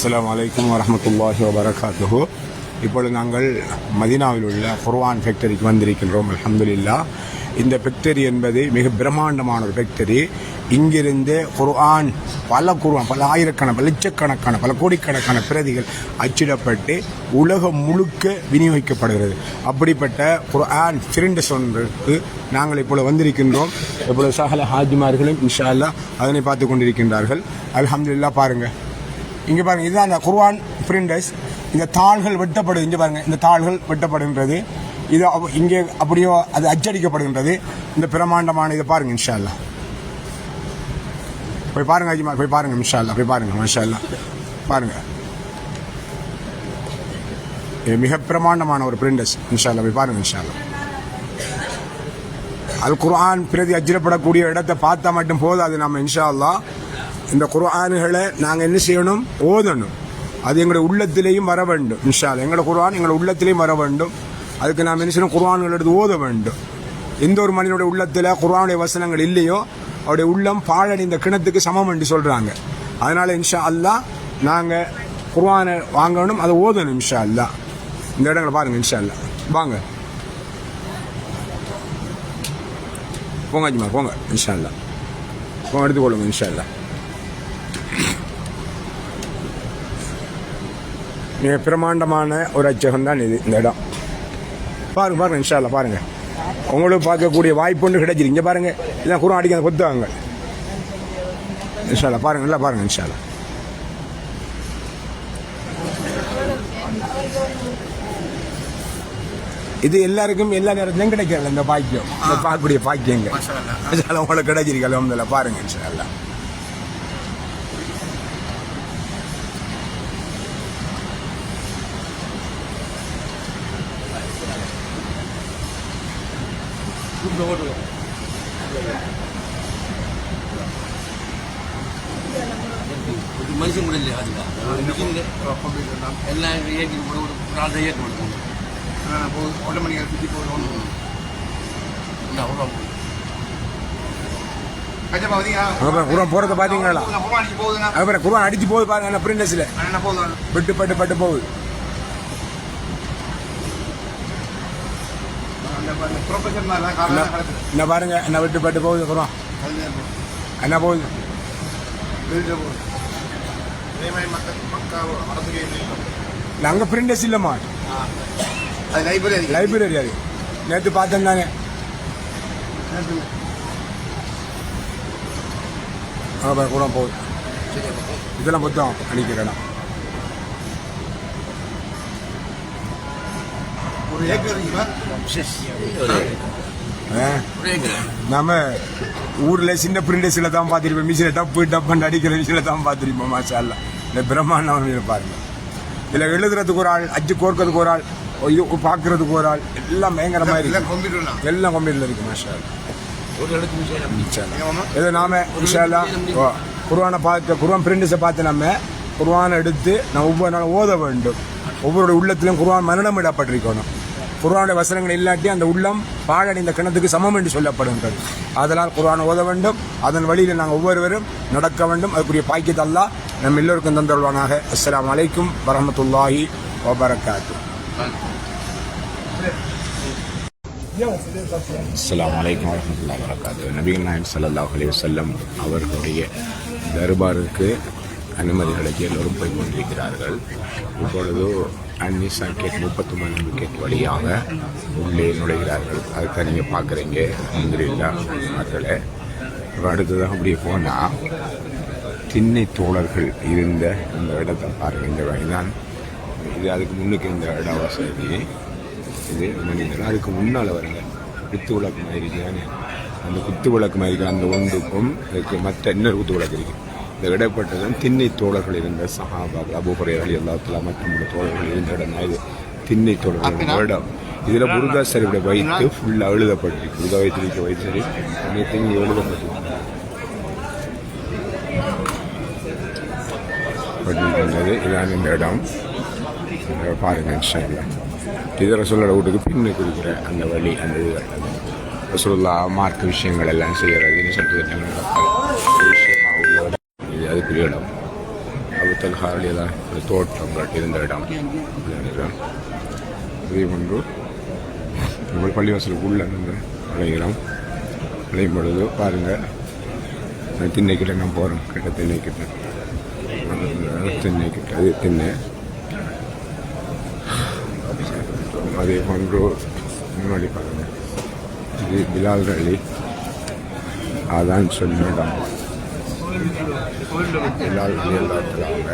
அஸ்லாம் வலைக்கம் வரமத்துல்லாஹி வபரகாத்துஹு. இப்பொழுது நாங்கள் மதினாவில் உள்ள குர்ஆன் ஃபேக்டரிக்கு வந்திருக்கின்றோம் அலமதுல்லா இந்த ஃபேக்டரி என்பது மிக பிரம்மாண்டமான ஒரு ஃபேக்டரி இங்கிருந்து குர்ஆன் பல குர்ஆன் பல ஆயிரக்கணக்கான பல லட்சக்கணக்கான பல கோடிக்கணக்கான பிரதிகள் அச்சிடப்பட்டு உலகம் முழுக்க விநியோகிக்கப்படுகிறது. அப்படிப்பட்ட குர்ஆன் பிரிண்டஸ் ஒன்றுக்கு நாங்கள் இப்பொழுது வந்திருக்கின்றோம். இப்பொழுது சகல ஹாஜிமார்களும் இன்ஷா அல்லா அதனை பார்த்து கொண்டிருக்கின்றார்கள். அலமதுல்லா பாருங்கள் இங்கே பாருங்க இதுதான் அந்த குர்ஆன் பிரிண்டர்ஸ் இந்த தாள்கள் வெட்டப்படுது இங்கே பாருங்க இந்த தாள்கள் வெட்டப்படுகின்றது. இது இங்கே அப்படியோ அது அச்சடிக்கப்படுகின்றது. இந்த பிரமாண்டமான இதை பாருங்க இன்ஷா போய் பாருங்க அஜிமா போய் பாருங்க இன்ஷால்லா போய் பாருங்க மாஷா அல்லாஹ் பாருங்க மிக பிரமாண்டமான ஒரு பிரிண்டர்ஸ் இன்ஷா போய் பாருங்க இன்ஷா அல்லாஹ் அல் குர்ஆன் பிரதி அச்சிடப்படக்கூடிய இடத்தை பார்த்தா மட்டும் போதாது நம்ம இன்ஷா அல்லா இந்த குர்ஆனுகளை நாங்கள் என்ன செய்யணும்? ஓதணும். அது எங்களுடைய உள்ளத்திலேயும் வர வேண்டும் இன்ஷா எங்களோட குர்ஆன் எங்களோட உள்ளத்திலேயும் வர வேண்டும். அதுக்கு நாம் என்ன செய்யணும்? குர்ஆன்கள் எடுத்து ஓத வேண்டும். எந்த ஒரு மனிதனுடைய உள்ளத்தில் குர்ஆனுடைய வசனங்கள் இல்லையோ அவருடைய உள்ளம் பாழடைந்த கிணத்துக்கு சமம் என்று சொல்கிறாங்க அதனால் இன்ஷா அல்லாஹ் நாங்கள் குர்ஆனை வாங்கணும் அதை ஓதணும் இன்ஷா அல்லாஹ் இந்த இடங்களை பாருங்கள் இன்ஷா அல்லாஹ் வாங்க. போங்க அஜிமா போங்க இன்ஷா அல்லாஹ் போங்க எடுத்துக்கொள்ளுங்க இன்ஷா அல்லா மிக பிரமாண்டமான ஒரு அச்சகம் தான் இது இந்த இடம். பாருங்க பாருங்க இன்ஷா பாருங்க. உங்களுக்கு பார்க்கக்கூடிய வாய்ப்பு ஒன்று கிடைச்சிருக்கு. இங்கே பாருங்க இதான் குரம் அடிக்காத கொத்துவாங்க. இன்ஷா பாருங்க நல்லா பாருங்க இன்ஷா இது எல்லாருக்கும் எல்லா நேரத்திலும் கிடைக்கல இந்த பாக்கியம். இந்த பார்க்கக்கூடிய பாக்கியங்க உங்களுக்கு கிடைச்சிருக்கு பாருங்க இன்ஷா இந்த ஓட்டுவோம் மனுஷன் கூட இல்லையா அதுக்கா எல்லாம் இயக்கி கூட ஒரு நாலு தான் இயக்கம் கொடுக்கணும் ஆட்டோமேட்டிக்காக சுற்றி போடுவோம் குருவான் போறத பாத்தீங்களா? குருவான் அடிச்சு போகுது பாருங்க என்ன பிரிண்டஸ்ல பட்டு பட்டு பட்டு போகுது. என்ன பாருங்க என்ன விட்டு பட்டு போகுது அப்புறம். என்ன போகுது? வீட்டில் போகுது அதே மாதிரி அங்கே இல்லைம்மா அது. லைப்ரரி லைப்ரரி அது நேற்று பார்த்தேன் தானே கூட போகுது. இதெல்லாம் மொத்தம் அடிக்கிறேன் நாம ஊர்ல சின்ன பிரிண்டஸில் தான் பார்த்துருப்போம் மிஷினை டப்பு டப்புன்னு அடிக்கிற மிஷினில் தான் பார்த்துருப்போம் மாஷால்லா இந்த பிரம்மாண்டவன் பாருங்க. இதில் எழுதுறதுக்கு ஒரு ஆள் அச்சு கோர்க்கறதுக்கு ஒரு ஆள் இது பார்க்கறதுக்கு ஒரு ஆள் எல்லாம் பயங்கரமாக இருக்கு. எல்லாம் கம்ப்யூட்டரில் இருக்கு மாஷா இதை நாம விஷயம்லாம் குருவானை பார்த்து குருவான் பிரிண்டஸை பார்த்து நம்ம குருவானை எடுத்து நான் ஒவ்வொரு நாளும் ஓத வேண்டும். ஒவ்வொரு உள்ளத்திலும் குருவான் மரணம் இடப்பட்டிருக்கணும். குர்ஆனுடைய வசனங்கள் இல்லாட்டி அந்த உள்ளம் பாழடைந்த கிணத்துக்கு சமம் என்று சொல்லப்படுகின்றது. அதனால் குரான் ஓத வேண்டும். அதன் வழியில் நாங்கள் ஒவ்வொருவரும் நடக்க வேண்டும். அதுக்குரிய பாக்கியத்தை நம் நம்ம எல்லோருக்கும் தந்தருவானாக அஸ்லாம் அலைக்கும் வரமத்துல்லாஹி வபரகாத்து. அஸ்லாம் வலைக்கம் வரமத்துல்லா வரகாத்து நபிகள் நாயன் ஸல்லல்லாஹு அலைஹி வஸல்லம் அவர்களுடைய தர்பாருக்கு அனுமதி கிடைக்க எல்லோரும் போய் கொண்டிருக்கிறார்கள். இப்பொழுது அன்னிசா கேட் முப்பத்தி மூணு விக்கெட் வழியாக உள்ளே நுழைகிறார்கள். அதுதான் நீங்கள் பார்க்குறீங்க அல்ஹம்துலில்லாஹ் மக்களே இப்போ அடுத்ததாக அப்படியே போனால் திண்ணை தோழர்கள் இருந்த இந்த இடத்தை பாருங்கள் இந்த வழிதான் இது அதுக்கு முன்னுக்கு இந்த இடம் வசதி இது. மனிதர்கள். அதுக்கு முன்னால் வருங்க குத்து விளக்கு மாதிரி தானே அந்த குத்து விளக்கு மாதிரி அந்த ஒன்றுக்கும் இதுக்கு மற்ற இன்னொரு குத்து விளக்கு இருக்குது. இந்த இடைப்பட்டதும் திண்ணை தோழர்கள் இருந்த சஹாபாக்கள் அபுஹுரையர்கள் எல்லாத்துல மற்றும் தோழர்கள் இருந்த இடம் இது. திண்ணை தோழர்கள் இடம். இதுல புருதா சரிவிட வைத்து ஃபுல்லாக எழுதப்பட்டிருக்கு புருதா வைத்திருக்க வைத்து சரி. அனைத்தையும் எழுதப்பட்டிருக்கு பட்டிருக்கின்றது இதான் இந்த இடம். இங்க பாருங்க இன்ஷா அல்லாஹ். இது ரசூலோட வீட்டுக்கு பின்னுக்கு இருக்கிற அந்த வழி அந்த இது. ரசூல்லா மார்க்க விஷயங்கள் எல்லாம் செய்கிறது ஒரு விஷயமா உள்ள இடம். இது அதுக்குரிய இடம் அவர் தல்ஹாரில் ஒரு தோட்டங்கள் இருந்த இடம் நினைக்கிறேன். இதே போன்று நம்ம பள்ளிவாசலுக்கு உள்ள நின்று அழைகிறோம் அழையும் பொழுது பாருங்கள் திண்ணைக்கிட்ட நான் போகிறோம் கிட்ட திண்ணைக்கிட்ட திண்ணைக்கிட்ட அது திண்ணை அதே போன்று முன்னாடி பாருங்கள் இது பிலால் அலி அதான் சொன்ன இடம் பிலால் அலி எல்லாத்துலாங்க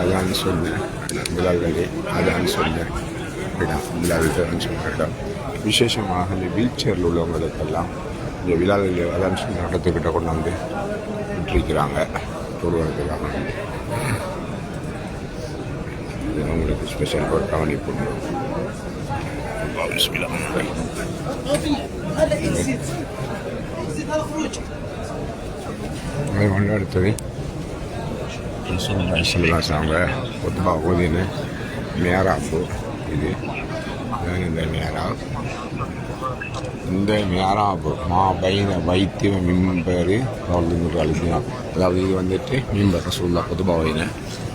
அதான் சொன்ன பிலால் அலி அதான் சொன்ன இடம் பிலால் அதான் சொன்ன இடம் விசேஷமாக இந்த வீல் சேரில் உள்ளவங்களுக்கெல்லாம் இந்த பிலால் அலி அதான் சொன்ன இடத்துக்கிட்ட கொண்டாந்து விட்டுருக்கிறாங்க தொழுவதுக்காக இது அவங்களுக்கு ஸ்பெஷல் ஒரு கவனிப்பு بسم الله الرحمن الرحيم அது ஒன்று அடுத்தது சொல்லலாசாங்க ஒத்துபா ஓதின மேராப்பு இது இந்த மேரா இந்த மேராப்பு மா பைன வைத்திய மிம்பரு அவர்களுக்கு அழுத்தினார் அதாவது இது வந்துட்டு மிம்பர் ரசூல்லா பொதுபாவின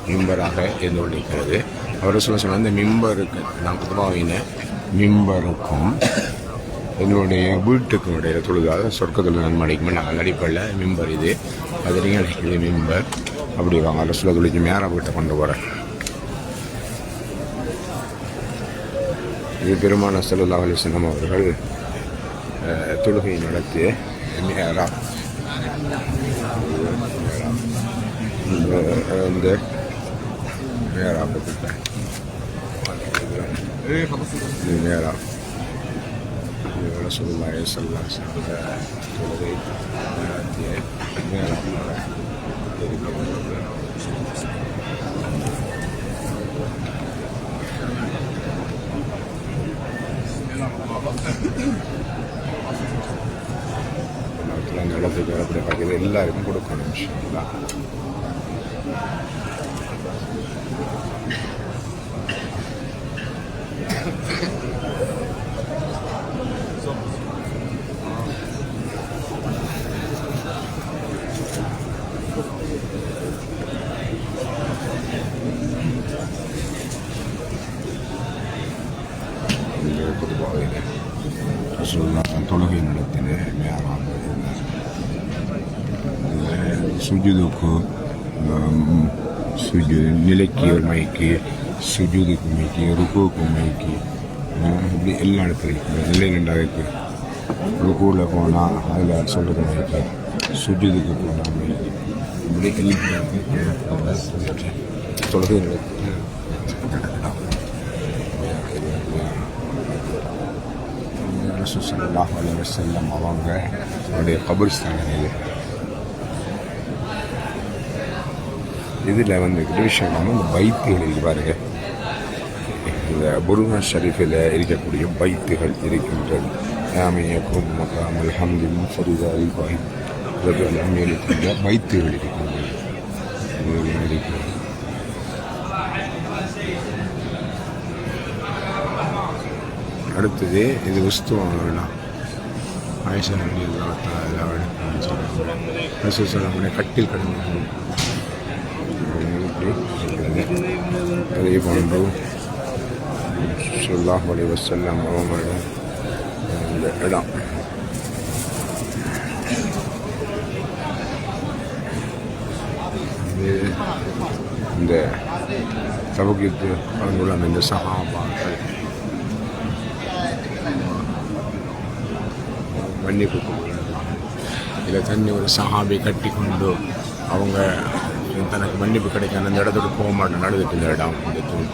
மிம்பராக இருந்து கொண்டிருக்கிறது அவர் சொல்ல சொன்ன இந்த மிம்பருக்கு நான் பொதுபாவின மிம்பருக்கும் என்னுடைய வீட்டுக்கு இடையில தொழுதாக சொர்க்கத்தில் நன்மடைக்கும் நாங்கள் நடிப்பில் மிம்பர் இது. அது நீங்கள் இது மிம்பர். அப்படி வாங்க ரசூலா தொழிச்சு மேரா வீட்டை கொண்டு போகிறேன் இது பெருமான செல்லல்லா அலிசனம் அவர்கள் தொழுகை நடத்தி நேரா இந்த இந்த நேரா. பற்றி இது நேரா இது ரசூலுல்லாஹி தொழுகை வரக்கூடிய எல்லாருக்கும் கொடுக்கணும் விஷயம் தான் தொழுகை நடத்தின மேராக சுஜுதுக்கு சுஜு நிலைக்கு மைக்கு சுஜுதுக்கு மைக்கு ருக்குவுக்கு மைக்கு இப்படி எல்லா இடத்துலையும் நிலை ரெண்டாக இருக்கு ருக்குவில் போனால் அதில் சொல்கிறது மைக்கு சுஜுதுக்கு போனால் மைக்கு இப்படி எல்லா தொழுகை நடத்தின ரசூல் ஸல்லல்லாஹு அலைஹி செல்லம் அவங்க அவருடைய கபர்ஸ்தானம் இதில் வந்து விஷயம் என்னன்னா, இந்த பைத்துகள் இருக்கு பாருங்க இந்த புருனா ஷரீஃபில் இருக்கக்கூடிய பைத்துகள் இருக்கின்றது ஆமையக்கும் மகாமல் ஹம்தின் ஃபரிதா இபாஹிம் இதெல்லாம் இருக்கின்ற பைத்துகள் இருக்கின்றது இது இருக்கிறது அடுத்தது இது உஸ்துவாங்கலாம் ஆயிஷா நபி ரசூல் கட்டில் கடந்து அதே போன்று சொல்லாஹ் அலி வசல்லம் அவங்களோட இந்த இடம். இந்த சபகித்து அவங்களுள்ள இந்த சஹாபாக்கள் மன்னிப்பு இதில் தண்ணி ஒரு சஹாபி கட்டி கொண்டு அவங்க தனக்கு மன்னிப்பு கிடைக்காத அந்த இடத்துக்கு போக மாட்டேன் நடந்துட்டு இந்த இடம் இந்த தூண்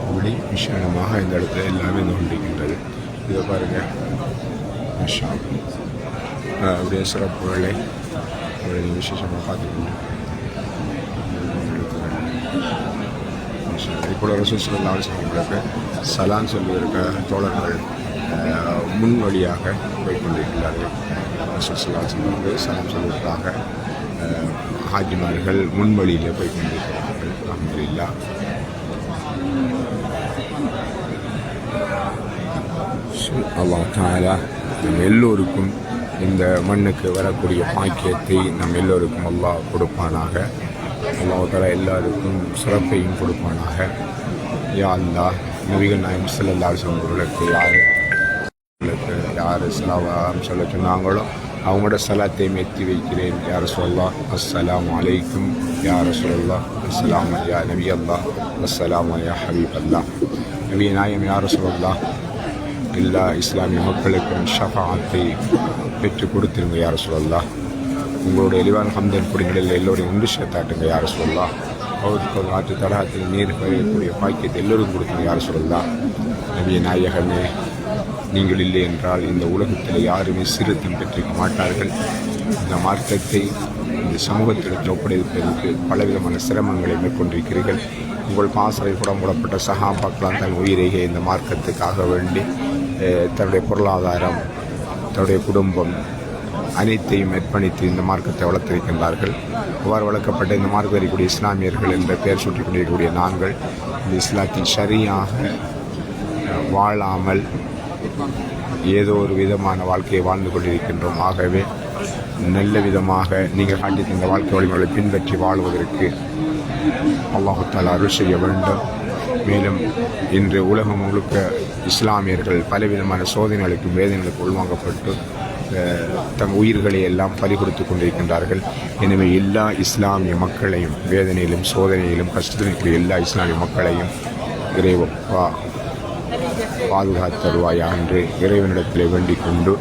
இப்படி விஷயமாக இந்த இடத்துல எல்லாமே இருந்து இதை பாருங்கள் அப்படியே சிறப்புகளை ஒரு விசேஷமாக பார்த்துக்கணும் இப்போ ரசூல் சல்லா அலிஸ்லாமுக்கு சலான் சொல்லியிருக்க தோழர்கள் முன் வழியாக போய் கொண்டிருக்கிறார்கள். ரசூல் சல்லா அலிஸ்லாமுக்கு சொல்வதற்காக ஹாஜிமார்கள் முன்வழியிலே போய் கொண்டிருக்கிறார்கள். அஹமதுல்லா அல்லாஹ் தாலா நம் எல்லோருக்கும் இந்த மண்ணுக்கு வரக்கூடிய பாக்கியத்தை நம் எல்லோருக்கும் அல்லாஹ் கொடுப்பானாக. அல்லாஹால எல்லாருக்கும் சிறப்பையும் கொடுப்பானாக. யா அல்லா நபிகள் நாயம் செல்லல்லா அலைஹி யார்? யார் சலாவாம் சொல்ல சொன்னாங்களோ அவங்களோட சலாத்தையும் எத்தி வைக்கிறேன். யார் சொல்லா அஸ்லாம் அலைக்கும். யார் சொல்லா அஸ்லாம் யா நபி அல்லா அஸ்லாம் யா ஹபீப் அல்லா நபி நாயம் யார் சொல்லா எல்லா இஸ்லாமிய மக்களுக்கும் ஷஃபாத்தை பெற்று கொடுத்துருங்க யார் சொல்லா உங்களோட எளிவான ஹம்தன் குடிகளில் எல்லோரையும் ஒன்று சேர்த்தாட்டுங்க யார் சொல்லா அவருக்கு ஆற்று தடாகத்தில் நீர் பெறக்கூடிய பாக்கியத்தை எல்லோரும் கொடுத்துங்க யார் சொல்லா நபிய நாயகமே நீங்கள் இல்லை என்றால் இந்த உலகத்தில் யாருமே சீர்திருத்தம் பெற்றிருக்க மாட்டார்கள். இந்த மார்க்கத்தை இந்த சமூகத்திடத்தில் ஒப்படைப்பதற்கு பலவிதமான சிரமங்களை மேற்கொண்டிருக்கிறீர்கள். உங்கள் பாசறை புடம்புடப்பட்ட சகாபாக்கெல்லாம் தன் உயிரையே இந்த மார்க்கத்துக்காக வேண்டி தன்னுடைய பொருளாதாரம் தன்னுடைய குடும்பம் அனைத்தையும் அர்ப்பணித்து இந்த மார்க்கத்தை வளர்த்திருக்கின்றார்கள். அவ்வாறு வளர்க்கப்பட்ட இந்த மார்க்கம் வரக்கூடிய இஸ்லாமியர்கள் என்ற பெயர் சுற்றி கொண்டிருக்கக்கூடிய நாங்கள் இந்த இஸ்லாத்தின் சரியாக வாழாமல் ஏதோ ஒரு விதமான வாழ்க்கையை வாழ்ந்து கொண்டிருக்கின்றோம். ஆகவே நல்ல விதமாக நீங்கள் காட்டி இந்த வாழ்க்கை வழிமுறைகளை பின்பற்றி வாழ்வதற்கு அல்லாஹு அருள் செய்ய வேண்டும். மேலும் இன்று உலகம் முழுக்க இஸ்லாமியர்கள் பலவிதமான சோதனைகளுக்கும் வேதனைகளுக்கு உள்வாங்கப்பட்டு தம் உயிர்களை எல்லாம் பறி கொடுத்து கொண்டிருக்கின்றார்கள். எனவே எல்லா இஸ்லாமிய மக்களையும் வேதனையிலும் சோதனையிலும் கஷ்டத்தில் இருக்கிற எல்லா இஸ்லாமிய மக்களையும் இறைவப்பா பாதுகாத்தருவாயா என்று இறைவனிடத்தில் வேண்டிக் கொண்டு